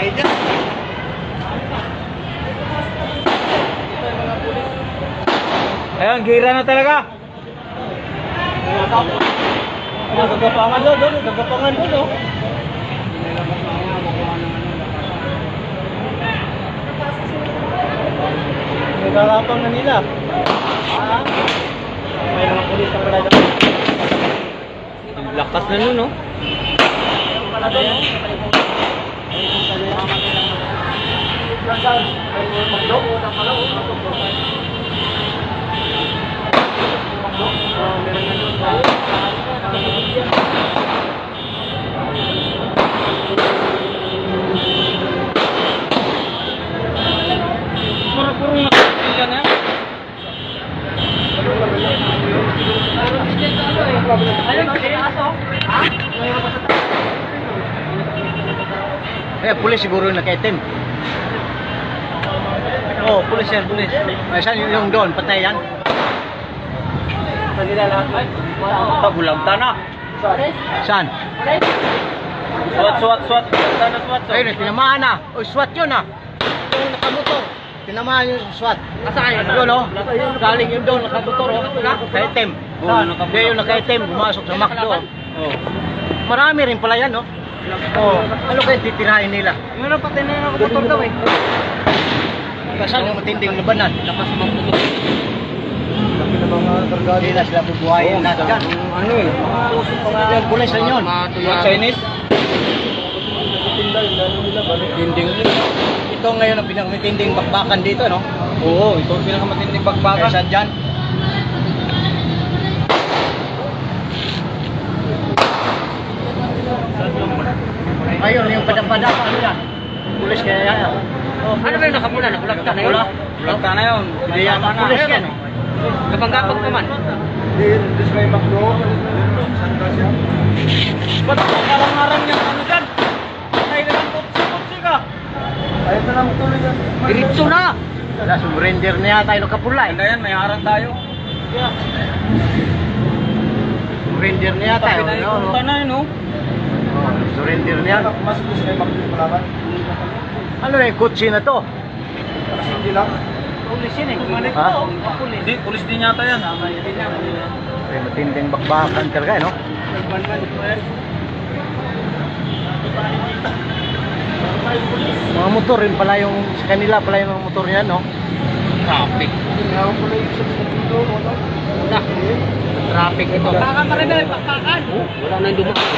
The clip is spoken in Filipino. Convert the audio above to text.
Patay dyan. Ayan, gira na talaga. Gagapangan daw, doon. Gagapangan daw, doon. Oh. Nagarapang na nila. Ah, may mga pulis na pala daw. Ang lakas na nun, no? Ano pala doon, no? Oh. Puro-puro nakakilya na yan. Eh, pulis siguro yung nakaitim. Oo, oh, pulis yan, pulis. Ay, saan yung, yung doon? Patay yan? Kanila lahat. Tabulagta na. Saan? Swat, swat, swat. Na swat. oh. Ayun, tinamaan na. O, SWAT yun ah. Yung nakamotor. Tinamaan yung SWAT. Asa kayo? Yun oh. Galing yung doon, nakamotor oh. Nakaitim. Saan? Yung nakaitim, pumasok sa McDo. oh. Marami rin pala yan, no? Oh, ano kaya titirahin nila? Yung na patay na yung motor daw eh. Saan yung matinding labanan? Lakas ng motor. Hindi na sila bubuhayin natin yan. Ano eh? Yan, pulis na yun. Mga Chinese? Tinding. Ito ngayon ang pinakamatinding bakbakan dito, no? Oo, ito ang pinakamatinding bagbaga. Kaysa dyan. Ayun, yung pada-pada, ano yan? Pulis kaya yan. Oh, ano ba yung nakapula? Nakapula na yun? Nakapula. Bulagta na yun. Hindi yan, na. pulis yan. oh. Kapag-kapag naman. Ba't parang-arang yung ano dyan? Patay na lang kutsi-kutsi ka. Ayun na lang tuloy yan. Diretso na! Wala, surrender na yata yung kapula eh. Ganda yan, may harang tayo. Surrender na yata. Tayo eh, na ano, yung no? punta na yun, oh. Oh, Surrender na yan. Mas gusto kayo magpapalaban? Ano na yung kutsi na to? Hindi lang. Pulis yun eh. Kumalik Ha? ko. Hindi, pulis din yata yan. Ay, matinding bakbakan talaga, eh, no? Mga motor rin pala yung sa kanila pala yung mga motor niyan, no? Traffic. Wala. Traffic ito. Baka marami, bakbakan. Wala nang dumaan.